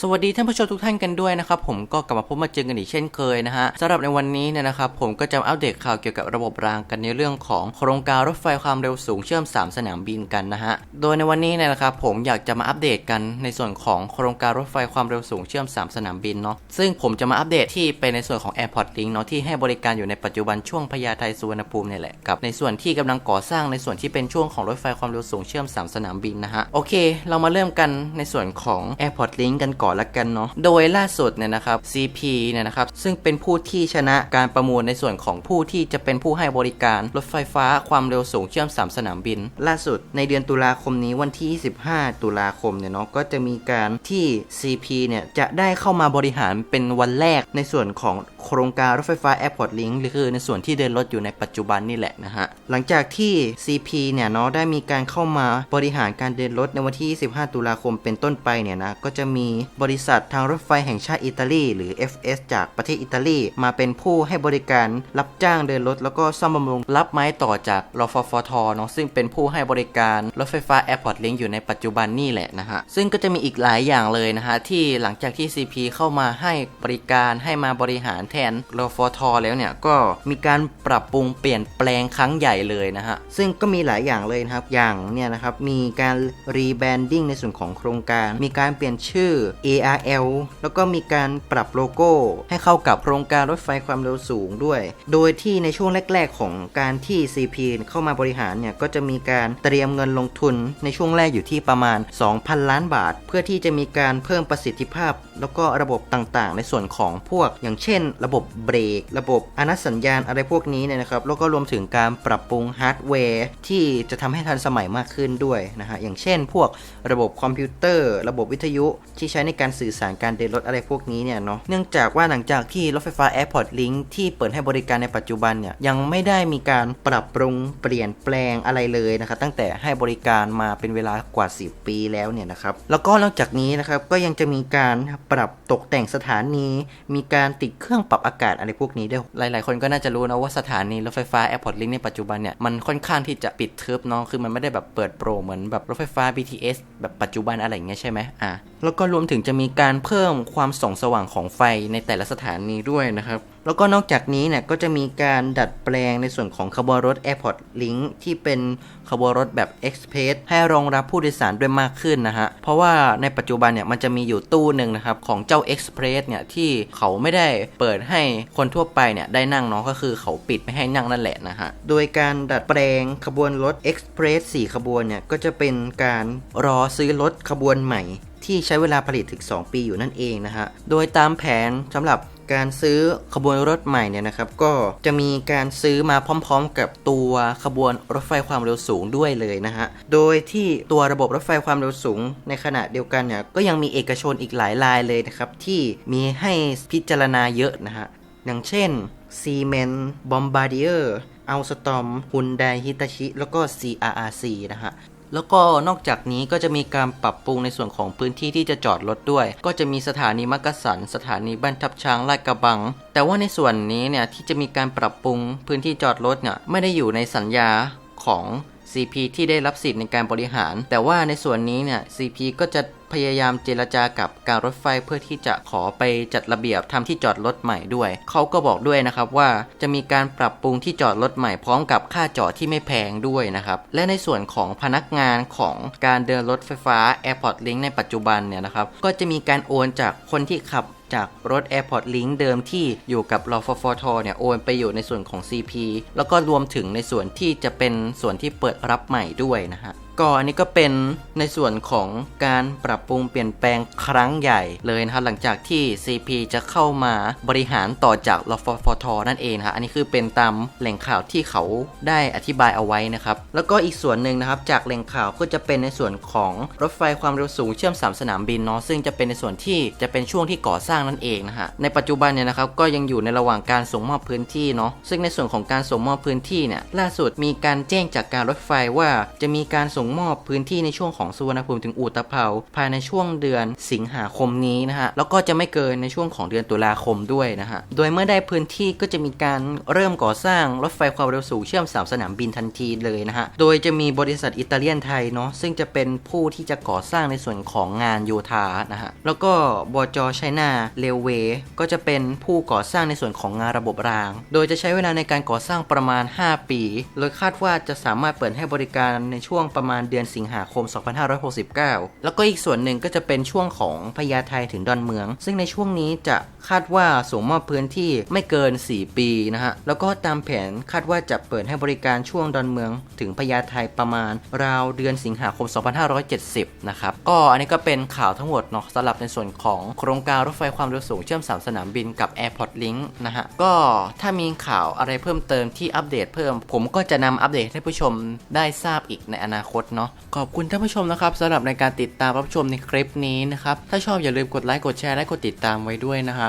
สวัสดีท่านผู้ชมทุกท่านกันด้วยนะครับผมก็กลับมาพบมาเจอกันอีกเช่นเคยนะฮะสำหรับในวันนี้เนี่ยนะครับผมก็จะมาอัปเดตข่าวเกี่ยวกับระบบรางกันในเรื่องของโครงการรถไฟความเร็วสูงเชื่อม 3 สนามบินกันนะฮะโดยในวันนี้เนี่ยนะครับผมอยากจะมาอัปเดตกันในส่วนของโครงการรถไฟความเร็วสูงเชื่อม 3 สนามบินเนาะซึ่งผมจะมาอัปเดตที่เป็นในส่วนของ Airport Link เนาะที่ให้บริการอยู่ในปัจจุบันช่วงพญาไทสุวรรณภูมิเนี่ยแหละกับในส่วนที่กำลังก่อสร้างในส่วนที่เป็นช่วงของรถไฟความเร็วสูงเชื่อม 3 สนามบินนะฮะโอเค เรามาเริ่มกันในส่วนของ Airport Link กันก่อนละกันเนาะโดยล่าสุดเนี่ยนะครับ CP เนี่ยนะครับซึ่งเป็นผู้ที่ชนะการประมูลในส่วนของผู้ที่จะเป็นผู้ให้บริการรถไฟฟ้าความเร็วสูงเชื่อม 3 สนามบิน ล่าสุดในเดือนตุลาคมนี้วันที่ 25 ตุลาคมเนี่ยเนาะก็จะมีการที่ CP เนี่ยจะได้เข้ามาบริหารเป็นวันแรกในส่วนของโครงการรถไฟฟ้า Airport Link หรือคือในส่วนที่เดินรถอยู่ในปัจจุบันนี่แหละนะฮะ หลังจากที่ CP เนี่ยเนาะได้มีการเข้ามาบริหารการเดินรถในวันที่ 25 ตุลาคมเป็นต้นไปเนี่ยนะ ก็จะมีบริษัททางรถไฟแห่งชาติอิตาลี หรือ FS จากประเทศอิตาลี มาเป็นผู้ให้บริการรับจ้างเดินรถ แล้วก็ซ่อมบำรุงรับไม้ต่อจากรฟฟทเนาะซึ่งเป็นผู้ให้บริการรถไฟฟ้า Airport Link อยู่ในปัจจุบันนี่แหละนะฮะ ซึ่งก็จะมีอีกหลายอย่างเลยนะฮะ ที่หลังจากที่ CP เข้ามาให้บริการให้มาบริหารแทนรฟทแล้วเนี่ย ก็มีการปรับปรุงเปลี่ยนแปลงครั้งใหญ่เลยนะฮะ ซึ่งก็มีหลายอย่างเลยนะครับ อย่างเนี่ยนะครับ มีการรีแบรนดิ้งในส่วนของโครงการ มีการเปลี่ยนชื่อ ARL แล้วก็มีการปรับโลโก้ ให้เข้ากับโครงการรถไฟความเร็วสูงด้วย โดยที่ในช่วงแรก ๆ ของการที่ CP เข้ามาบริหารเนี่ยก็จะมีการเตรียมเงินลงทุนในช่วงแรกอยู่ที่ประมาณ 2,000 ล้านบาท เพื่อที่จะมีการเพิ่มประสิทธิภาพแล้วก็ระบบต่างๆ ในส่วนของพวก อย่างเช่น ระบบเบรก ระบบอนัตสัญญาณอะไรพวกนี้เนี่ยนะครับ แล้วก็รวมถึงการปรับปรุงฮาร์ดแวร์ที่จะทำให้ทันสมัยมากขึ้นด้วยนะฮะ อย่างเช่น พวกระบบคอมพิวเตอร์ ระบบวิทยุที่ใช้ในการสื่อสารการเดินรถอะไรพวกนี้เนี่ยเนาะ เนื่องจากว่าหลังจากที่รถไฟฟ้า Airport Link ที่เปิดให้บริการในปัจจุบันเนี่ยยังไม่ได้มีการปรับปรุงเปลี่ยนแปลงอะไรเลยนะครับตั้งแต่ให้บริการมาเป็นเวลากว่า 10 ปีแล้วเนี่ยนะครับ แล้วก็นอกจากนี้นะครับก็ยังจะมีการปรับตกแต่งสถานี มีการติดเครื่องปรับอากาศอะไรพวกนี้ด้วย หลาย ๆ คนก็น่าจะรู้นะว่าสถานีรถไฟฟ้าแอร์พอร์ตลิงในปัจจุบันเนี่ยมันค่อนข้างที่จะปิดทึบเนาะคือมันไม่ได้แบบเปิดโปรเหมือนแบบรถไฟฟ้า BTS แบบปัจจุบันอะไรอย่างเงี้ยใช่ไหมอะแล้วก็รวมถึงจะมีการเพิ่มความส่องสว่างของไฟในแต่ละสถานีด้วยนะครับ แล้วก็นอกจากนี้เนี่ยก็จะมีการดัดแปลงในส่วนของขบวนรถ Airport Link ที่เป็นขบวนรถแบบ Express ให้รองรับผู้โดยสารด้วยมากขึ้นนะฮะ เพราะว่าในปัจจุบันเนี่ยมันจะมีอยู่ตู้หนึ่งนะครับ ของเจ้า Express เนี่ย ที่เขาไม่ได้เปิดให้คนทั่วไปเนี่ย ได้นั่งเนาะก็คือเขาปิดไม่ให้นั่งนั่นแหละนะฮะ โดยการดัดแปลงขบวนรถ Express 4 ขบวนเนี่ยก็จะเป็นการรอซื้อรถขบวนใหม่ ที่ใช้เวลาผลิตถึง 2 ปีอยู่นั่นเองนะฮะโดยตามแผนสำหรับ การซื้อขบวนรถใหม่เนี่ยนะครับ ก็จะมีการซื้อมาพร้อม ๆ กับตัวขบวนรถไฟความเร็วสูงด้วยเลยนะฮะ โดยที่ตัวระบบรถไฟความเร็วสูง ในขณะเดียวกันเนี่ยก็ยังมีเอกชนอีกหลายรายเลยนะครับ ที่มีให้พิจารณาเยอะนะฮะ อย่างเช่น Siemens Bombardier Alstom Hyundai Hitachi แล้วก็ CRRC นะฮะ แล้วก็นอกจากนี้ก็จะมีการปรับปรุงในส่วนของพื้นที่ที่จะจอดรถด้วย ก็จะมีสถานีมักกะสัน สถานีบ้านทับช้างลาดกระบัง แต่ว่าในส่วนนี้เนี่ยที่จะมีการปรับปรุงพื้นที่จอดรถเนี่ยไม่ได้อยู่ในสัญญาของ CP ที่ได้รับสิทธิ์ในการบริหาร แต่ว่าในส่วนนี้เนี่ย CP ก็จะ พยายามเจรจากับการรถไฟเพื่อที่จะขอไปจัดระเบียบทำที่จอดรถใหม่ด้วย เขาก็บอกด้วยนะครับว่าจะมีการปรับปรุงที่จอดรถใหม่พร้อมกับค่าจอดที่ไม่แพงด้วยนะครับ และในส่วนของพนักงานของการเดินรถไฟฟ้า Airport Link ในปัจจุบันเนี่ยนะครับ ก็จะมีการโอนจากคนที่ขับจากรถ Airport Link เดิมที่อยู่กับรอฟฟทเนี่ยโอนไปอยู่ในส่วนของ CP แล้วก็รวมถึงในส่วนที่จะเป็นส่วนที่เปิดรับใหม่ด้วยนะฮะ ก็อันนี้ก็เป็นในส่วนของการปรับปรุงเปลี่ยนแปลงครั้งใหญ่เลยนะครับหลังจากที่ CP จะเข้ามาบริหารต่อจากรฟฟทนั่นเองครับอันนี้คือเป็นตามแหล่งข่าวที่เขาได้อธิบายเอาไว้นะครับแล้วก็อีกส่วนหนึ่งนะครับจากแหล่งข่าวก็จะเป็นในส่วนของรถไฟความเร็วสูงเชื่อม 3 สนามบินเนาะซึ่งจะเป็นในส่วนที่จะเป็นช่วงที่ก่อสร้างนั่นเองนะฮะในปัจจุบันเนี่ยนะครับก็ยังอยู่ในระหว่างการส่งมอบพื้นที่เนาะซึ่งในส่วนของการส่งมอบพื้นที่เนี่ยล่าสุดมีการแจ้งจากการรถไฟว่าจะมีการส่งส่งมอบพื้นที่ในช่วงของสุวรรณภูมิถึงอุตภเปาภายในช่วงเดือนสิงหาคมนี้นะฮะแล้วก็จะไม่เกินในช่วงของเดือนตุลาคมด้วยนะฮะโดยเมื่อได้พื้นที่ก็จะมีการเริ่มก่อสร้างรถไฟความเร็วสูงเชื่อมสามสนามบินทันทีเลยนะฮะโดยจะมีบริษัทอิตาเลียนไทยเนาะซึ่งจะเป็นผู้ที่จะก่อสร้างในส่วนของงานโยธานะฮะแล้วก็บจไชน่าเรลเวย์ก็จะเป็นผู้ก่อสร้างในส่วนของงานระบบราง โดยจะใช้เวลาในการก่อสร้างประมาณ 5 ปี โดยคาดว่าจะสามารถเปิดให้บริการในช่วงประมาณเดือนสิงหาคม 2569 แล้วก็อีกส่วนหนึ่งก็จะเป็นช่วงของพญาไทถึงดอนเมือง ซึ่งในช่วงนี้จะ คาดว่าส่งมอบพื้นที่ไม่เกิน 4 ปีนะฮะ แล้วก็ตามแผนคาดว่าจะเปิดให้บริการช่วงดอนเมือง ถึงพญาไทประมาณ ราวเดือนสิงหาคม 2570 นะครับ ก็อันนี้ก็เป็นข่าวทั้งหมดเนาะสำหรับในส่วนของโครงการรถไฟความเร็วสูงเชื่อม 3 สนามบินกับ Airport Link นะฮะ ก็ถ้ามีข่าวอะไรเพิ่มเติมที่อัปเดตเพิ่ม ผมก็จะนำอัปเดตให้ผู้ชมได้ทราบอีกในอนาคตเนาะขอบคุณท่านผู้ชมนะครับสำหรับในการติดตามรับชมในคลิปนี้นะครับถ้าชอบอย่าลืมกดไลค์กดแชร์และกดติดตามไว้ด้วยนะฮะ